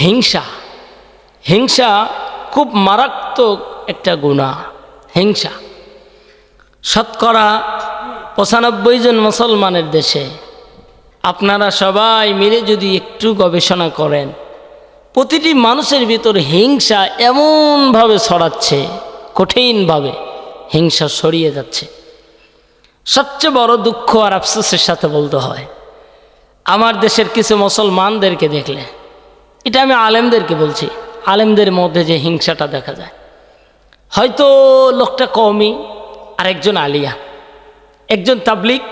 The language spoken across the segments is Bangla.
হিংসা। হিংসা খুব মারাত্মক একটা গুণা হিংসা। শতকরা পঁচানব্বই জন মুসলমানের দেশে আপনারা সবাই মিলে যদি একটু গবেষণা করেন, প্রতিটি মানুষের ভিতর হিংসা এমনভাবে ছড়াচ্ছে, কঠিনভাবে হিংসা সরিয়ে যাচ্ছে। সবচেয়ে বড় দুঃখ আর আফসোসের সাথে বলতে হয়, আমার দেশের কিছু মুসলমানদেরকে দেখলে। এটা আমি আলেমদেরকে বলছি। আলেমদের মধ্যে যে হিংসাটা দেখা যায়। হয়তো লোকটা কমই আর একজন আলিয়া। একজন তাবলিক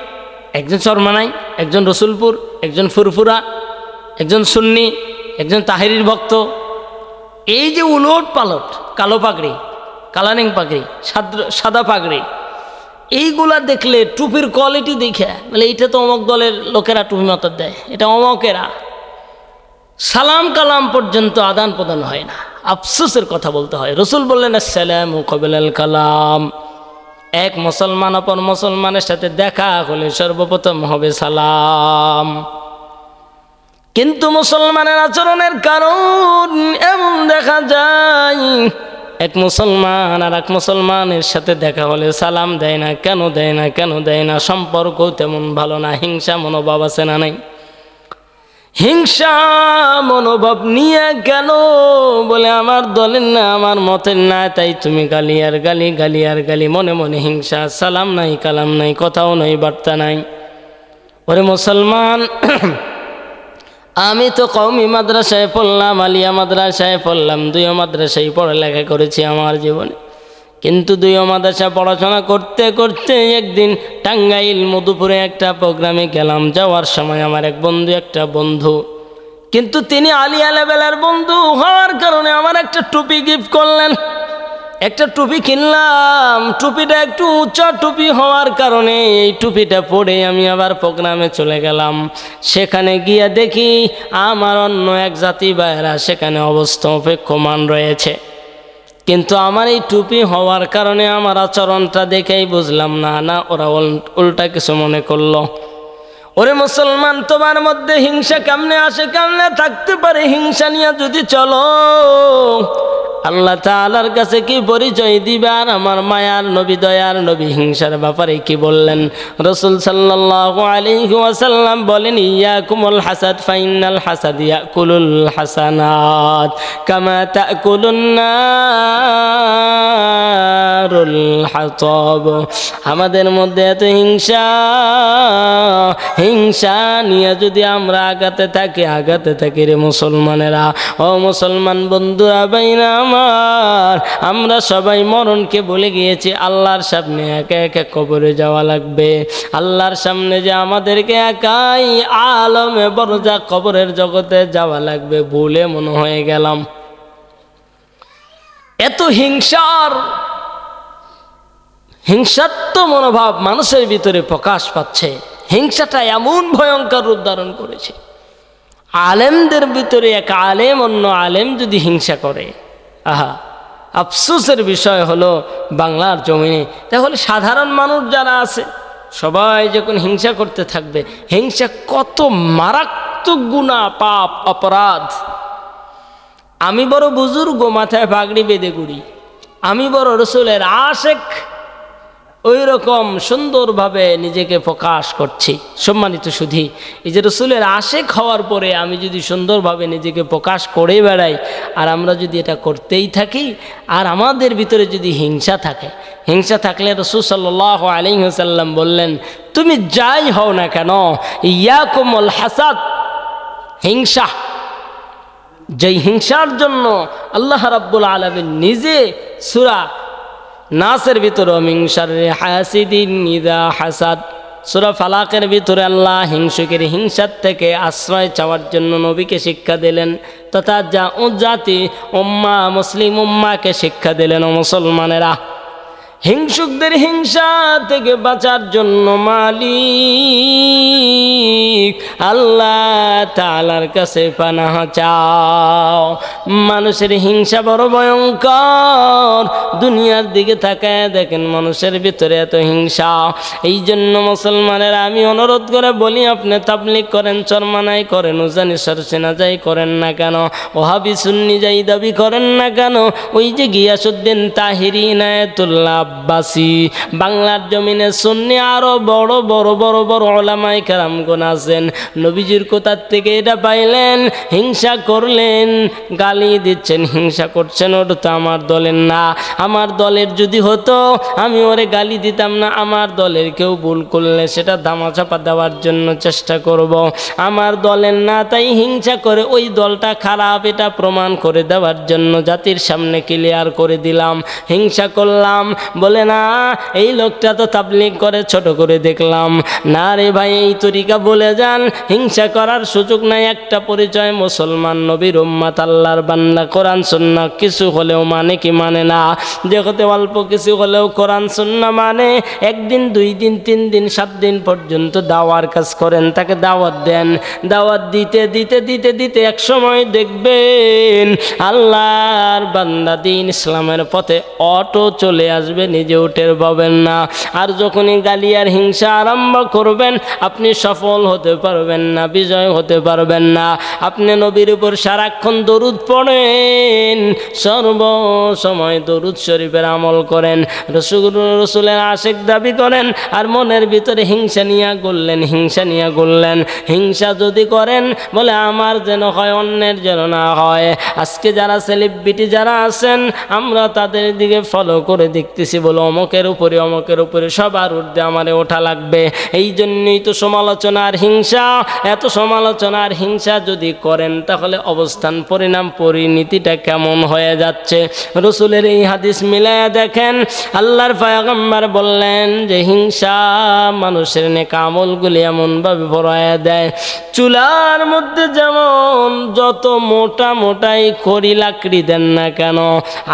একজন চরমানাই একজন রসুলপুর, একজন ফুরফুরা, একজন সুন্নি, একজন তাহিরির ভক্ত। এই যে উলট পালট, কালো পাগড়ি, কালানিং পাগড়ি, সাদ- পাগড়ি, এইগুলা দেখলে টুপির কোয়ালিটি দেখে, বলে এইটা তো অমক দলের লোকেরা টুপি মাতার দেয়, এটা অমকেরা। সালাম কালাম পর্যন্ত আদান প্রদান হয় না। আফসোসের কথা বলতে হয়। রসুল বললেন, আসসালাম কবিলাল কালাম। এক মুসলমান অপর মুসলমানের সাথে দেখা হলে সর্বপ্রথম হবে সালাম। কিন্তু মুসলমানের আচরণের কারণ এমন দেখা যায়, এক মুসলমান আর এক মুসলমানের সাথে দেখা হলে সালাম দেয় না, কেন দেয় না, কেন দেয় না, সম্পর্ক তেমন ভালো না, হিংসা মনোভাব আছে না নাই? হিংসা মনোভাব নিয়ে কেন বলে আমার দলের না, আমার মতের না, তাই তুমি গালি আর গালি গালি আর গালি, মনে মনে হিংসা, সালাম নাই, কালাম নাই, কথাও নাই, বার্তা নাই। ওরে মুসলমান, আমি তো কৌমি মাদ্রাসায় পড়লাম, আলিয়া মাদ্রাসায় পড়লাম, দুইও মাদ্রাসায় পড়ালেখা করেছি আমার জীবনে। কিন্তু দুইও মাদ্রাসা পড়াশোনা করতে করতে একদিন টাঙ্গাইল, মধুপুরে একটা প্রোগ্রামে গেলাম। যাওয়ার সময় আমার এক বন্ধু, একটা বন্ধু। কিন্তু তিনি আলিয়া লেভেলের বন্ধু। হওয়ার কারণে আমার একটা টুপি গিফট করলেন। একটা টুপি কিনলাম। টুপিটা একটু উঁচা টুপি হওয়ার কারণে এই টুপিটা পরে আমি আবার প্রোগ্রামে চলে গেলাম। সেখানে গিয়ে দেখি আমার অন্য এক জাতি ভাইয়েরা সেখানে অবস্থা অপেক্ষমান রয়েছে। কিন্তু আমার এই টুপি হওয়ার কারণে আমার আচরণটা দেখেই বুঝলাম, না না, ওরা উল্টা কিছু মনে করল। ওরে মুসলমান, তোমার মধ্যে হিংসা কেমনে আসে? কেমনে থাকতে পারে? হিংসা নিয়ে যদি চলো। আল্লাহ তালার কাছে কি পরিচয় দিবার আমার মায়ার নবী, দয়ার নবী, হিংসার ব্যাপারে কি বললেন? রসুল সাল্লাহ আলিহাসাল্লাম বলেন বলেন, ইয়াকুমুল হাসাদ ফাইনাল হাসাদ ইয়াকুলুল হাসানাত, কামা তাকুলুন নারুল হাতাব। আমাদের মধ্যে এত হিংসা হিংসা নিয়ে যদি আমরা আগাতে থাকি আগাতে থাকি রে মুসলমানেরা। ও মুসলমান বন্ধুরা বাইনা আমার, আমরা সবাই মরণকে বলে গিয়েছি। আল্লাহর সামনে একে একে কবরে যাওয়া লাগবে। আল্লাহর সামনে যে আমাদেরকে একাই আলমে বরজা কবরের জগতে যাওয়া লাগবে ভুলে মনে হয়ে গেলাম। এত হিংসার হিংসাত্ম মনোভাব মানুষের ভিতরে প্রকাশ পাচ্ছে। হিংসাটা এমন ভয়ঙ্কর রূপ ধারণ করেছে। আলেমদের ভিতরে এক আলেম অন্য আলেম যদি হিংসা করে, আহা, আফসোসের বিষয় হলো বাংলার জমিনে। তাহলে সাধারণ মানুষ যারা আছে, সবাই যখন হিংসা করতে থাকবে, হিংসা কত মারাত্মক গুণা, পাপ, অপরাধ। আমি বড় বুজুর্গ, মাথায় পাগড়ি বেঁধে গুড়ি আমি বড় রসুলের আশেক। ওই রকম সুন্দরভাবে নিজেকে প্রকাশ করছি। সম্মানিত সুধি, এই যে রসুলের আশেক হওয়ার পরে আমি যদি সুন্দরভাবে নিজেকে প্রকাশ করে বেড়াই, আর আমরা যদি এটা করতেই থাকি, আর আমাদের ভিতরে যদি হিংসা থাকে, হিংসা থাকলে রসুল সাল্লাহ আলিহাসাল্লাম বললেন, তুমি যাই হও না কেন, ইয়াকুমল হাসাদ, হিংসা। যেই হিংসার জন্য আল্লাহ রাব্বুল আলমিন নিজে সুরা নাসের ভিতর হাসাদ। সুরা ফালাকের ভিতরে আল্লাহ হিংসুকের হিংসার থেকে আশ্রয় চাওয়ার জন্য নবীকে শিক্ষা দিলেন, তথা যা ও জাতি, উম্মা, মুসলিম উম্মাকে শিক্ষা দিলেন ও মুসলমানেরা। হিংসুকদের হিংসা থেকে বাঁচার জন্য মালিক। আল্লাহ তালার কাছে পানাহ চাও। মানুষের হিংসা বড় ভয়ঙ্কর। দুনিয়ার দিকে তাকায় দেখেন মানুষের ভিতরে এত হিংসা। এই জন্য মুসলমানের, আমি অনুরোধ করে বলি, আপনি তাবলিক করেন চরমানাই করেন, উজানি সরসেনা যাই করেন না কেন? ওহাবি সুন্নি যাই দাবি করেন না কেন? ওই যে গিয়াসুদ্দিন তাহিরি, নায়তুল্লাহ আব্বাসি বাংলার জমিনে সুন্নি আরও বড় বড় বড় বড় ওলামাই কারামগুন আছেন। নবীজির কোথার থেকে এটা পাইলেন? হিংসা করলেন, গালি দিচ্ছেন, হিংসা করছেন, ওটা তো আমার দলের না। আমার দলের যদি হতো, আমি ওরে গালি দিতাম না, আমার দলের কেউ ভুল করলে সেটা ধামাচাপা দেওয়ার জন্য চেষ্টা করব। আমার দলের না, তাই হিংসা করে ওই দলটা খারাপ, এটা প্রমাণ করে দেওয়ার জন্য জাতির সামনে ক্লিয়ার করে দিলাম। হিংসা করলাম বলে, না, এই লোকটা তো তাবলিগ করে, ছোট করে দেখলাম। না রে ভাই, এই তরিকা বলে যান। হিংসা করার সুযোগ নাই, একটা পরিচয় মুসলমান নবীর উম্মাত, আল্লাহর বান্দা, কোরআন, সুন্না কিছু হলেও মানে কি মানে না? দেখতে অল্প কিছু হলেও কোরআন, সুন্না মানে একদিন, দুই দিন, তিন দিন, সাত দিন পর্যন্ত দাওয়ার কাজ করেন, তাকে দাওয়াত দেন। দাওয়াত দিতে দিতে দিতে দিতে এক সময় দেখবেন, আল্লাহর বান্দা দিন ইসলামের পথে অটো চলে আসবে নিজে উঠের পাবেন না। আর যখনই গালি আর হিংসা আরম্ভ করবেন, আপনি সফল হতে পারবেন না, বিজয় হতে পারবেন না। আপনি নবীর উপর সারাক্ষণ দরুদ পড়েন সর্ব সময় দরুদ শরীফের আমল করেন। রসুল রসুলের আশেক দাবি করেন, আর মনের ভিতরে হিংসা নিয়ে করলেন, হিংসা নিয়ে করলেন। হিংসা যদি করেন, বলে আমার যেন হয়, অন্যের যেন না হয়। আজকে যারা সেলিব্রিটি যারা আছেন, আমরা তাদের দিকে ফলো করে দেখতেছি। বলে, অমকের উপরে অমকের উপরে সবার ঊর্ধ্বে আমারে ওঠা লাগবে। এই জন্যই তো সমালোচনা আর হিংসা। এত সমালোচনা আর হিংসা যদি করেন, তাহলে অবস্থান পরিণাম পরিণতিটা কেমন হয়ে যাচ্ছে? রসুলের এই হাদিস মিলায়া দেখেন, আল্লাহর পায়গম্বর বললেন যে, হিংসা মানুষের নেকা আমলগুলি এমনভাবে ভরায়া দেয়, চুলার মধ্যে যেমন যত মোটা মোটাই খড়ি লাকড়ি দেন না কেন,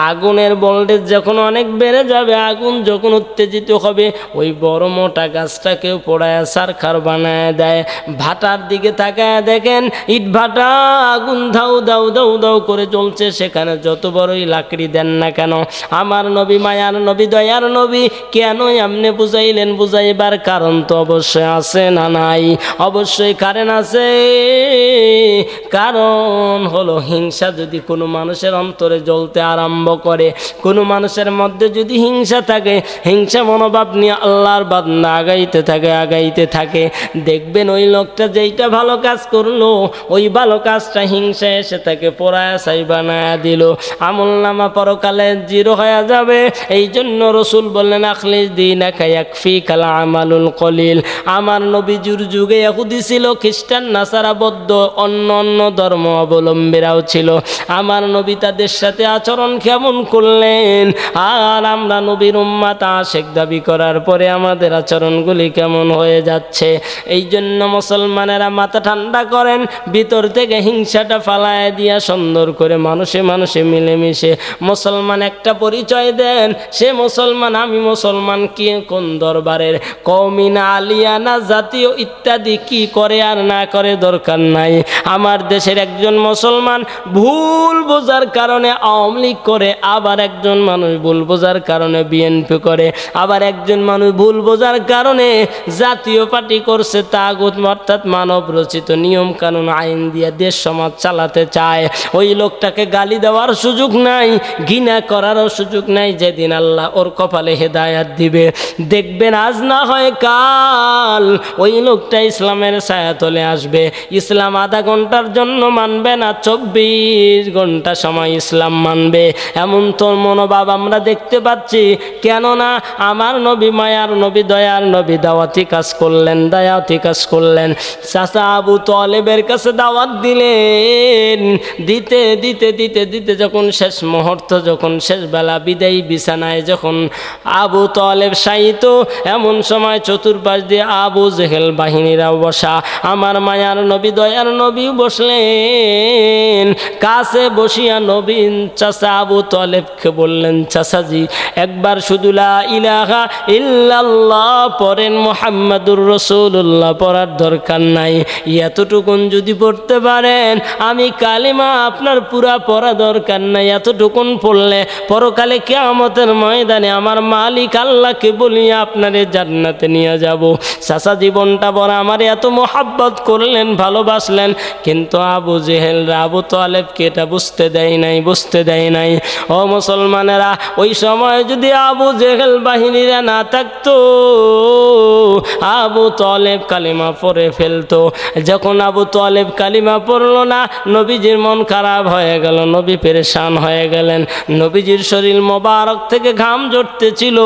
আগুনের ভোল্টেজ যখন অনেক বেড়ে যাবে আগুন যখন উত্তেজিত হবে, ওই বড় মোটা গাছটাকেও পোড়ায় সারখার বানায় দেয়। ভাটার দিকে তাকায় দেখেন, ইট ভাটা, আগুন ধাউ দাউ দাউ দাউ করে চলছে সেখানে যত বড়ই লাকড়ি দেন না কেন, আমার নবী মায়ার নবী, দয়ার নবী কেন এমনি বুঝাইলেন বুঝাইবার কারণ তো অবশ্যই আছে না নাই? অবশ্যই কারণ আছে। কারণ হলো হিংসা যদি কোনো মানুষের অন্তরে জ্বলতে আরম্ভ করে, কোনো মানুষের মধ্যে যদি হিংসা থাকে, হিংসা মনোভাব নিয়ে আল্লাহর বাদনা আগাইতে থাকে আগাইতে থাকে। দেখবেন ওই লোকটা যেইটা ভালো কাজ করল, ওই ভালো কাজটা হিংসা এসে তাকে পড়ায় সাই বানায় দিল। আমল নামা পরকালে জিরো হয়ে যাবে। এই জন্য রসুল বললেন, আখলিস দিন একফি কালা আমালুল কলিল। আমার নবীজুর যুগে এহুদি ছিল, খ্রিস্টান, নাসারা বৌদ্ধ, অন্য অন্য ধর্ম অবলম্বীরাও ছিল। আমার নবী তাদের সাথে আচরণ কেমন করলেন? আর আমরা নবীর উম্মাত আশেক দাবি করার পরে আমাদের আচরণগুলি কেমন হয়ে যাচ্ছে। এই জন্য মুসলমানেরা মাথা ঠান্ডা করেন, ভিতর থেকে হিংসাটা ফালায় দিয়া সুন্দর করে মানুষে মানুষে মিলেমিশে মুসলমান একটা পরিচয় দেন, সে মুসলমান, আমি মুসলমান, কি কোন দরবারের? কৌমিনা আলিয়ানা জাতীয় ইত্যাদি কি করে আর না করে দরকার নাই। আমার দেশের একজন মুসলমান ভুল বোঝার কারণে আওয়ামী লীগ করে, আবার একজন মানুষ ভুল বোঝার কারণে বিএনপি করে। আবার একজন মানুষ ভুল বোঝার কারণে জাতীয় পার্টি করছে তাগুত, অর্থাৎ মানব রচিত নিয়ম কানুন, আইন দিয়ে দেশ, সমাজ চালাতে চায়। ওই লোকটাকে গালি দেওয়ার সুযোগ নাই, ঘৃণা করারও সুযোগ নাই, যেদিন আল্লাহ ওর কপালে হেদায়াত দিবে। দেখবেন আজ না হয় কাল ওই লোকটা ইসলামের ছায়াতলে আসবে। ইসলাম আধা ঘণ্টার জন্য মানবে না, চব্বিশ ঘণ্টা সময় ইসলাম মানবে। এমন তোর মনোভাব আমরা দেখতে পাচ্ছি। কেননা আমার নবী মায়ার নবী, দয়ার নবী দাওয়াতি কাজ করলেন দায়াতি কাজ করলেন। চাচা আবু তলেবের কাছে দাওয়াত দিলেন। দিতে দিতে দিতে দিতে যখন শেষ মুহূর্ত, যখন শেষ বেলা বিদায়ী বিছানায় যখন আবু তলেব সাহিত এমন সময় চতুর্পাশ দিয়ে আবু জেহেল বাহিনীরা বসা, আমার মায়ার নবী, দয়ার নবী বসলেন। কাছে বসিয়া নবীন চাচা আবু তলেবকে বললেন, চাচাজি এক একবার শুধু লা ইল্লাল্লাহ পড়েন মোহাম্মদুর রসুল্লাহ পড়ার দরকার নাই। এতটুকুন যদি পড়তে পারেন, আমি কালিমা আপনার পুরা পড়া দরকার নাই। এতটুকুন পড়লে পরকালে কেয়ামতের ময়দানে আমার মালিক আল্লাহকে বলিয়া আপনারে জান্নাতে নিয়ে যাব। চাষা জীবনটা বড় আমার এত মোহাব্বত করলেন, ভালোবাসলেন, কিন্তু আবু জেহেলরা, আবু তো তোয়ালেবকে এটা বুঝতে দেয় নাই, বুঝতে দেয় নাই। ও মুসলমানেরা, ওই সময় যদি আবু জেহেল বাহিনীরা না থাকতো, আবু তলেব কালিমা পরে ফেলতো। যখন আবু তলেব কালিমা পড়ল না, নবীজির মন খারাপ হয়ে গেল, নবী পেরেশান হয়ে গেলেন। নবীজির শরীর মোবারক থেকে ঘাম জড়তেছিল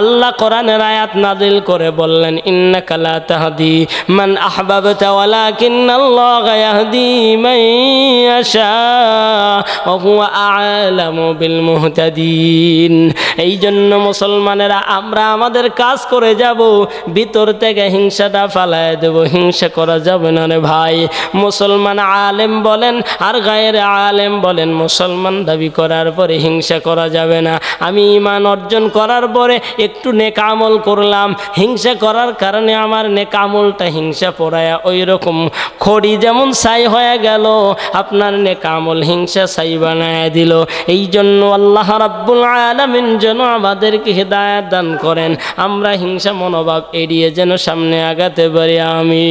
আল্লাহ কোরআনের আয়াত নাজিল করে বললেন ইন্না কালা তাহাদি মান আহবাবতা ওয়ালাকিন্নাল্লাহ ইয়াহদি মান ইয়াশা ওয়া হুয়া আ'লামু বিল মুহতাদিন। এই জন্য মুসলমানেরা, আমরা আমাদের কাজ করে যাব, ভিতর থেকে হিংসাটা ফালায় দেব, হিংসা করা যাবে না রে ভাই। মুসলমান আলেম বলেন আর গায়ের আলেম বলেন, মুসলমান দাবি করার পরে হিংসা করা যাবে না। আমি ইমান অর্জন করার পরে একটু নেকামল করলাম, হিংসা করার কারণে আমার নেকামলটা হিংসা পড়ায়া ওই রকম খড়ি যেমন ছাই হয়ে গেল, আপনার নেকামল হিংসা ছাই বানায় দিল। এই জন্য আল্লাহ রাব্বুল আলামিন যেন আমাদেরকে হেদায়াত দান করেন। আমরা হিংসা মনোভাব এড়িয়ে যেন সামনে আগাতে পারি আমি